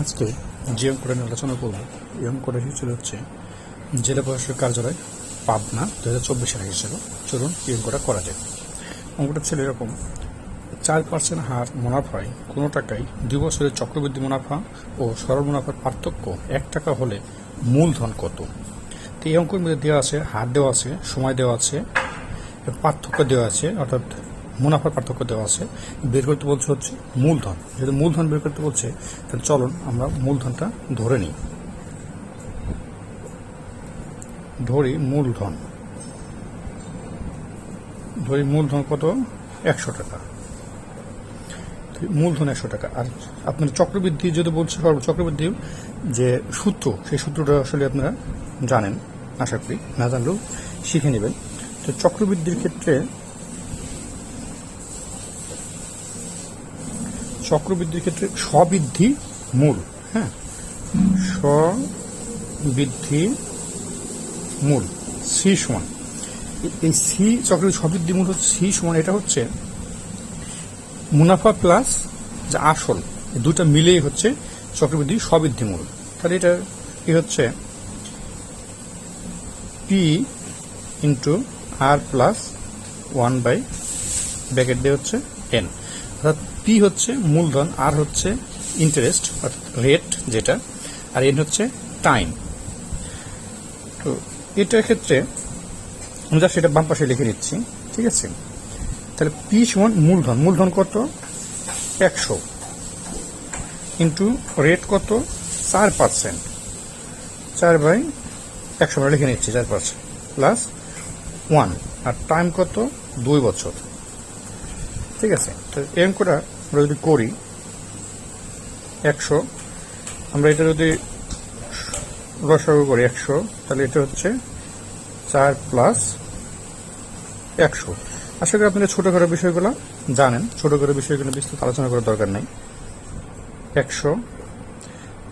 আজকে যে অঙ্কটা নিয়ে আলোচনা করব, এই অঙ্কটা হিসেবে হচ্ছে জেলা প্রশাসক কার্যালয় পাবনা দু হাজার চব্বিশ সালে এসেছিল চলুন এই অঙ্কটা করা যায় অঙ্কটা ছিল এরকম, চার পার্সেন্ট হার মুনাফায় কোনো টাকায় দুই বছরের চক্রবৃদ্ধি মুনাফা ও সরল মুনাফার পার্থক্য এক টাকা হলে মূলধন কত? তো এই অঙ্কের মধ্যে দেওয়া আছে, হার দেওয়া আছে, সময় দেওয়া আছে, পার্থক্য দেওয়া আছে, অর্থাৎ মুনাফার পার্থক্য দেওয়া আছে। বের করতে বলছে হচ্ছে মূলধন। যেহেতু মূলধন বের করতে বলছে, তাহলে চলুন আমরা মূলধনটা ধরে নিই। ধরি মূলধন। ধরি মূলধন কত? একশো টাকা। মূলধন একশো টাকা। আর আপনার চক্রবৃদ্ধি যদি বলছে, সর্ব চক্রবৃদ্ধি যে সূত্র, সেই সূত্রটা আসলে আপনারা জানেন, আশা করি, না জানলেও শিখে নেবেন। তো চক্রবৃদ্ধির ক্ষেত্রে চক্রবৃদ্ধির ক্ষেত্রে স্ববৃদ্ধি মূল হ্যাঁ? স্ববৃদ্ধি মূল সি সমান। এই সি চক্রবৃদ্ধি, স্ববৃদ্ধি মূল হচ্ছে সি সমান, এটা হচ্ছে মুনাফা প্লাস যে আসল। দুটা মিলেই হচ্ছে চক্রবৃদ্ধি সবৃদ্ধি মূল। তাহলে এটা কি হচ্ছে? P into R plus one by bracket দিয়ে হচ্ছে এন অর্থাৎ পি হচ্ছে মূলধন আর হচ্ছে ইন্টারেস্ট রেট যেটা, আর এন হচ্ছে টাইম তো এটার ক্ষেত্রে আমি যা সেটা বাম পাশে লিখে নিচ্ছি, ঠিক আছে? তাহলে পি সমান মূলধন মূলধন কত? একশো ইন্টু রেট কত? চার পার্সেন্ট চার বাই একশো, আমরা লিখে নিচ্ছি চার পার্সেন্ট প্লাস ওয়ান আর টাইম কত? দুই বছর। ঠিক আছে? তো এই অঙ্কটা আমরা যদি করি একশো, আমরা এটা যদি রসাগু করি একশো, তাহলে এটা হচ্ছে চার প্লাস একশো। আশা করি আপনারা ছোটোখাটো বিষয়গুলো জানেন। ছোটো ছোটোখাটো বিষয়গুলো বিস্তৃত আলোচনা করার দরকার নেই। একশো,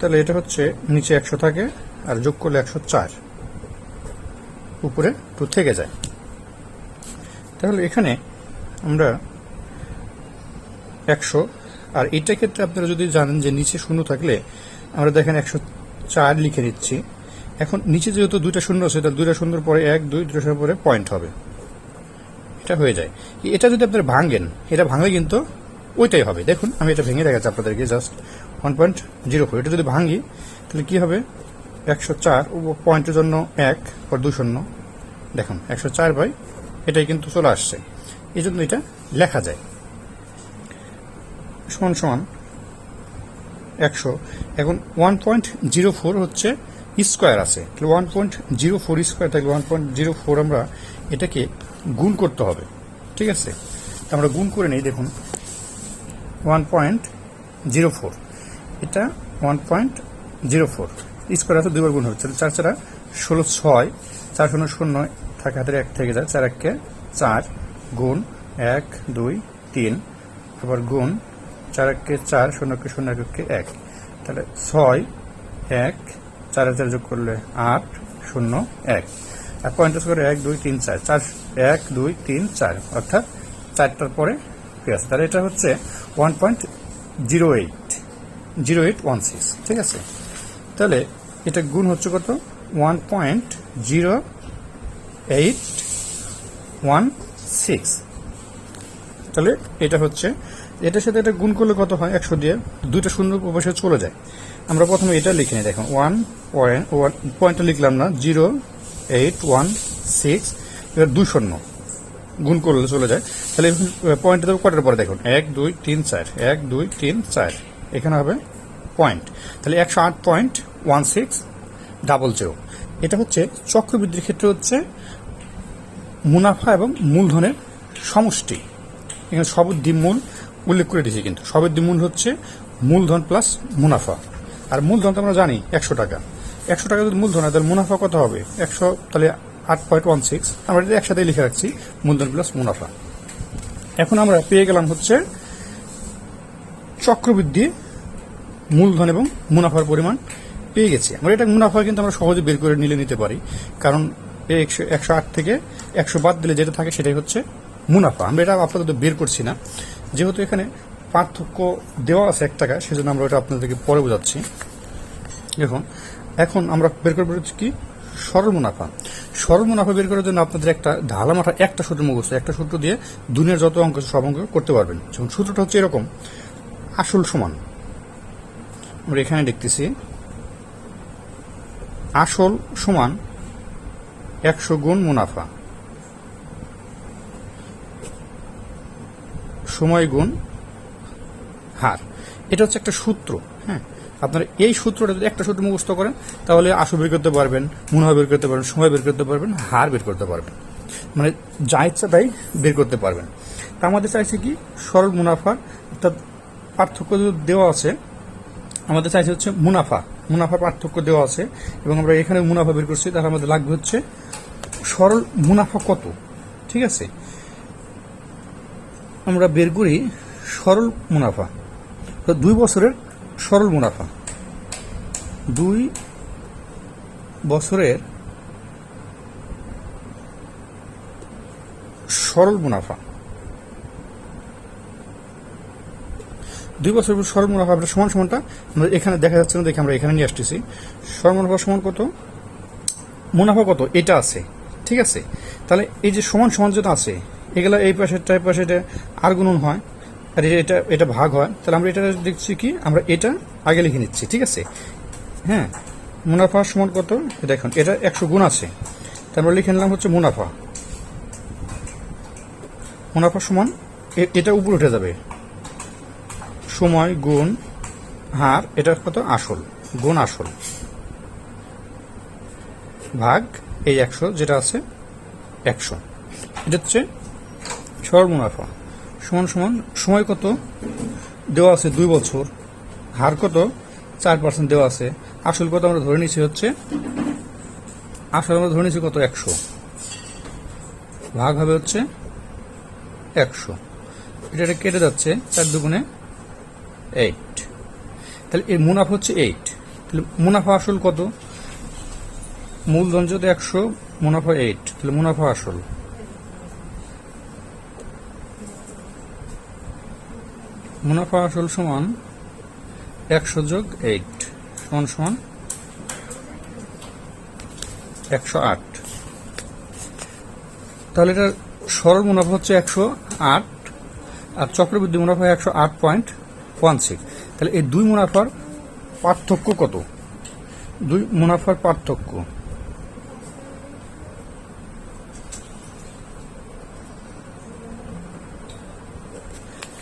তাহলে এটা হচ্ছে নিচে একশো থাকে আর যোগ করলে একশো চার। উপরে টু থেকে যায়। তাহলে এখানে আমরা একশো। আর এটা ক্ষেত্রে আপনারা যদি জানেন যে নিচে শূন্য থাকলে, আমরা দেখেন একশো চার লিখে নিচ্ছি। এখন নিচে যেহেতু দুইটা শূন্য আছে, তাহলে দুইটা শূন্যর পরে এক, দুই, দুইটা শূন্যর পরে পয়েন্ট হবে। এটা হয়ে যায়। এটা যদি আপনারা ভাঙেন, এটা ভাঙলে কিন্তু ওইটাই হবে। দেখুন, আমি এটা ভেঙে দেখাচ্ছি আপনাদেরকে just one point zero four এটা যদি ভাঙি, তাহলে কি হবে? একশো চার ও পয়েন্টের জন্য এক পর দুই শূন্য। দেখুন, একশো চার বাই, এটাই কিন্তু চলে আসছে। এই জন্য এটা লেখা যায়। সমান সমান একশো। এখন ওয়ান পয়েন্ট জিরো ফোর হচ্ছে স্কোয়ার আছে। তাহলে one point zero four square থাকলে ওয়ান পয়েন্ট জিরো ফোর আমরা এটাকে গুণ করতে হবে। ঠিক আছে? আমরা গুণ করে নিই, দেখুন। ওয়ান পয়েন্ট জিরো ফোর এটা one point zero four square আছে দুবার গুণ হবে। তাহলে চার চারা ষোলো ছয়, চার শূন্য শূন্য থাকে হাতের এক থেকে যায়, চার এককে চার গুণ এক, দুই, তিন। আবার গুণ চার এককে চার, শূন্যকে শূন্য এককে এক। তাহলে ছয়, এক, চার চার যোগ করলে আট, শূন্য, এক। আর পয়েন্টাস করে এক, দুই, তিন, চার। চার, এক, দুই, তিন, চার। অর্থাৎ চারটার পরে আছে তাহলে এটা হচ্ছে one point zero eight zero eight one six ঠিক আছে? তাহলে এটা গুণ হচ্ছে কত? One point zero eight one six তাহলে এটা হচ্ছে এটার সাথে এটা গুণ করলে কত হয়? একশো দিয়ে দুইটা শূন্য অবশ্যই চলে যায়। আমরা প্রথমে এটা লিখে নিই, দেখুন ওয়ান পয়েন্ট ওয়ান পয়েন্টটা লিখলাম না জিরো এইট ওয়ান সিক্স এবার দুই শূন্য গুণ করলে চলে যায়। তাহলে পয়েন্টটা দেবো কটার পরে দেখুন? এক, দুই, তিন, চার। এক, দুই, তিন, চার। এখানে হবে পয়েন্ট তাহলে একশো আট point one six double zero এটা হচ্ছে চক্রবৃদ্ধির ক্ষেত্রে হচ্ছে মুনাফা এবং মূলধনের সমষ্টি। এখানে সবুদ্ধি মূল উল্লেখ করে দিয়েছি কিন্তু। সবুদ্ধি মূল হচ্ছে মূলধন প্লাস মুনাফা। আর মূলধন তো আমরা জানি, একশো টাকা। একশো টাকা যদি মূলধন হয়, তাহলে মুনাফা কত হবে? একশো, তাহলে আট পয়েন্ট ওয়ান সিক্স আমরা এটা একসাথে লিখে রাখছি, মূলধন প্লাস মুনাফা। এখন আমরা পেয়ে গেলাম হচ্ছে চক্রবৃদ্ধি, মূলধন এবং মুনাফার পরিমাণ পেয়ে গেছি। আমরা এটা মুনাফা কিন্তু আমরা সহজে বের করে নিলে নিতে পারি। কারণ একশো একশো আট থেকে একশো বাদ দিলে যেটা থাকে সেটাই হচ্ছে মুনাফা। আমরা এটা আপাতত বের করছি না। যেহেতু এখানে পার্থক্য দেওয়া আছে এক টাকা সেজন্য আমরা ওটা আপনাদেরকে পরে বোঝাচ্ছি। দেখুন, এখন আমরা বের করব কি? সরল মুনাফা। সরল মুনাফা বের করার জন্য আপনাদের একটা ঢালা মাথা একটা সূত্র মুখস্থ। একটা সূত্র দিয়ে দুনিয়ার যত অঙ্ক সব অঙ্ক করতে পারবেন। যেমন সূত্রটা হচ্ছে এরকম, আসল সমান। আমরা এখানে দেখতেছি, আসল সমান একশো গুণ মুনাফা। সময় গুণ হার। এটা হচ্ছে একটা সূত্র হ্যাঁ? আপনারা এই সূত্রটা যদি একটা সূত্র মুখস্থ করেন, তাহলে আশু বের করতে পারবেন, মুনাফা বের করতে পারবেন, সময় বের করতে পারবেন, হার বের করতে পারবেন। মানে যা ইচ্ছা তাই বের করতে পারবেন। তা আমাদের চাইছে কি? সরল মুনাফার অর্থাৎ পার্থক্য দেওয়া আছে, আমাদের চাইছে হচ্ছে মুনাফা। মুনাফা পার্থক্য দেওয়া আছে, এবং আমরা এখানে মুনাফা বের করছি, তাহলে আমাদের লাগবে হচ্ছে সরল মুনাফা কত? ঠিক আছে? আমরা বের করি সরল মুনাফা। দুই বছরের সরল মুনাফা। দুই বছরের সরল মুনাফা। দুই বছর সরল মুনাফা আমরা সমান সমানটা আমরা এখানে দেখা যাচ্ছে না, দেখে আমরা এখানে নিয়ে আসতেছি। সরল মুনাফা সমান কত? মুনাফা কত? এটা আছে। ঠিক আছে? তাহলে এই যে সমান সমান যেটা আছে এগুলা এই পাশেরটা এই পাশে এটা আর গুণন হয়। আর এটা এটা ভাগ হয়। তাহলে আমরা এটা দেখছি কি? আমরা এটা আগে লিখে নিচ্ছি, ঠিক আছে? হ্যাঁ মুনাফা সমান কত? দেখুন, এটা একশো গুণ আছে। তারপর লিখে নিলাম হচ্ছে মুনাফা। মুনাফা সমান এটা উপরে উঠে যাবে। সময় গুণ হার, এটা কত? আসল, গুণ আসল। ভাগ এই একশো, যেটা আছে, একশো। এটা হচ্ছে সরল মুনাফা। সমান সমান সময় কত? দেওয়া আছে দুই বছর। হার কত? চার পার্সেন্ট দেওয়া আছে। আসল কত আমরা ধরে নিচ্ছি হচ্ছে, আসল আমরা ধরে নিচ্ছি কত? একশো। ভাগ হবে হচ্ছে একশো। এটা কেটে যাচ্ছে চার দুগুণে এইট তাহলে এই মুনাফা হচ্ছে এইট তাহলে মুনাফা আসল কত? মূলধন যদি একশো, মুনাফা এইট তাহলে মুনাফা আসল। মুনাফা আসল সমান একশো যোগ এইট সমান সমান একশো আট। তাহলে এটা সরল মুনাফা হচ্ছে একশো আট আর চক্রবৃদ্ধি মুনাফা একশো আট পয়েন্ট ওয়ান সিক্স তাহলে এই দুই মুনাফার পার্থক্য কত? দুই মুনাফার পার্থক্য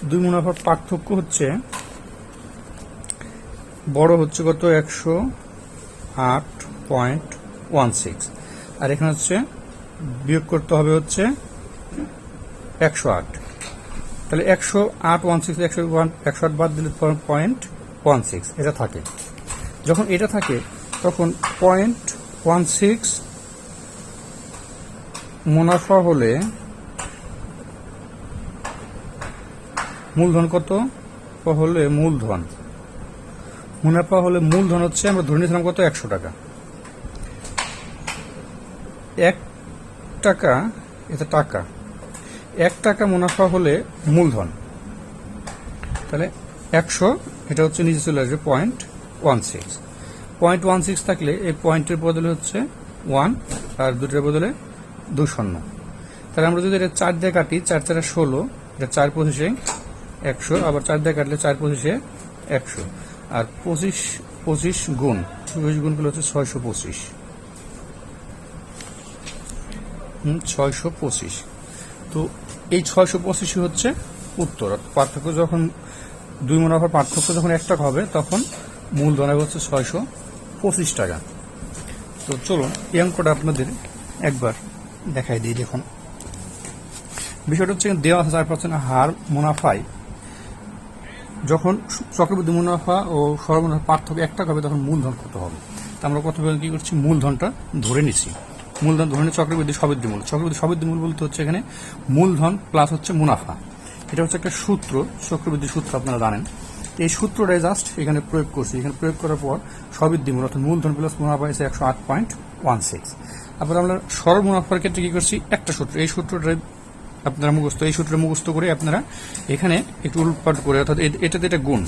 দুই মুনাফার পার্থক্য হচ্ছে, বড় হচ্ছে কত? একশো আট পয়েন্ট ওয়ান সিক্স। আর এখানে হচ্ছে বিয়োগ করতে হবে হচ্ছে একশো আট। তাহলে একশো আট ওয়ান সিক্স, একশো ওয়ান, একশো আট বাদ দিলে পয়েন্ট ওয়ান সিক্স, এটা থাকে। যখন এটা থাকে, তখন পয়েন্ট ওয়ান সিক্স মুনাফা হলে মূলধন কত? হলে মূলধন। মুনাফা হলে মূলধন হচ্ছে, আমরা ধরে নিয়েছিলাম কত? একশো টাকা। এক টাকা, এটা টাকা। এক টাকা মুনাফা হলে মূলধন। তাহলে একশো, এটা হচ্ছে নিচে চলে আসবে point one six point one six থাকলে এই পয়েন্টের বদলে হচ্ছে ওয়ান আর দুটোর বদলে দু শূন্য তাহলে আমরা যদি এটা চার দিয়ে কাটি, চার চারে ষোলো, এটা চার পঁচিশে একশো, আবার চার দিয়ে কাটলে চার পঁচিশে একশো। আর পঁচিশ পঁচিশ গুণ, পঁচিশ গুণগুলো হচ্ছে ছয়শো পঁচিশ। ছয়শো পঁচিশ। তো এই ছয়শো পঁচিশই হচ্ছে উত্তর। পার্থক্য যখন, দুই মুনাফার পার্থক্য যখন এক টাকা হবে, তখন মূলধন হবে হচ্ছে ছয়শো পঁচিশ টাকা। তো চলুন, এই অঙ্কটা আপনাদের একবার দেখাই দিই, দেখুন। বিষয়টা হচ্ছে দেওয়া চার পার্সেন্ট হার মুনাফায়। যখন চক্রবৃদ্ধি মুনাফা ও সর্বমুনাফা পার্থক্য এক টাকা হবে তখন মূলধন কত হবে? তা আমরা কত কি করছি? মূলধনটা ধরে নিচ্ছি। মূলধন ধরে নিয়ে চক্রবৃদ্ধি সবৃদ্ধি মূল। চক্রবৃদ্ধি সবৃদ্ধি মূল বলতে হচ্ছে এখানে মূলধন প্লাস হচ্ছে মুনাফা। এটা হচ্ছে একটা সূত্র, চক্রবৃদ্ধি সূত্র, আপনারা জানেন। এই সূত্রটাই জাস্ট এখানে প্রয়োগ করছি। এখানে প্রয়োগ করার পর সবৃদ্ধি মূল, অর্থাৎ মূলধন প্লাস মুনাফা এসে একশো আট পয়েন্ট ওয়ান সিক্স তারপরে আমরা সরল মুনাফার ক্ষেত্রে কি করছি? একটা সূত্র। এই সূত্রটা আপনারা মুখস্থ, এই সূত্র মুখস্থ করে আপনারা এখানে একটু উল্পাট করে, অর্থাৎ এটাতে এটা গুণ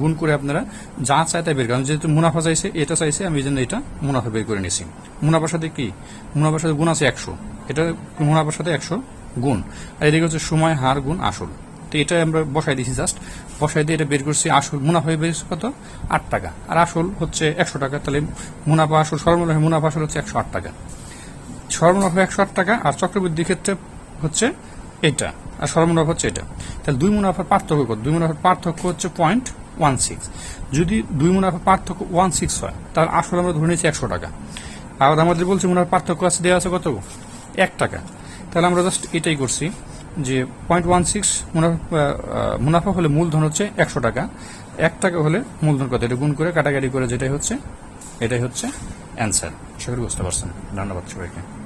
গুণ করে আপনারা যা চায় তাই বের করেন। যেহেতু মুনাফা চাইছে, এটা চাইছে, আমি এই জন্য এটা মুনাফা বের করে নিয়েছি। মুনাফার সাথে কি? মুনাফার সাথে গুণ আছে একশো। এটা মুনাফার সাথে একশো গুণ। আর এদিকে হচ্ছে সময়, হার, গুণ, আসল। তো এটা আমরা বসাই দিয়েছি জাস্ট। বসাই দিয়ে এটা বের করছি, আসল মুনাফা বের হচ্ছে কত? আট টাকা। আর আসল হচ্ছে একশো টাকা। তাহলে মুনাফা আসল সর্বমূল্য মুনাফা আসল হচ্ছে একশো আট টাকা। সর্বমুনাফা একশো আট টাকা। আর চক্রবৃদ্ধি ক্ষেত্রে হচ্ছে এটা। আর সর্বমুনাফা হচ্ছে এটা। তাহলে দুই মুনাফার পার্থক্য কত? দুই মুনাফার পার্থক্য হচ্ছে পয়েন্ট ওয়ান সিক্স যদি দুই মুনাফার পার্থক্য ওয়ান সিক্স হয়, তাহলে আসলে আমরা ধরে নিয়েছি একশো টাকা। আবার আমাদের বলছি মুনাফার পার্থক্য আছে দেওয়া আছে কত? এক টাকা। তাহলে আমরা জাস্ট এটাই করছি যে পয়েন্ট ওয়ান সিক্স মুনাফা মুনাফা হলে মূলধন হচ্ছে একশো টাকা। এক টাকা হলে মূলধন কত? এটা গুণ করে, কাটাকাটি করে যেটাই হচ্ছে, এটাই হচ্ছে অ্যান্সার করি বুঝতে পারছেন। ধন্যবাদ সবাইকে।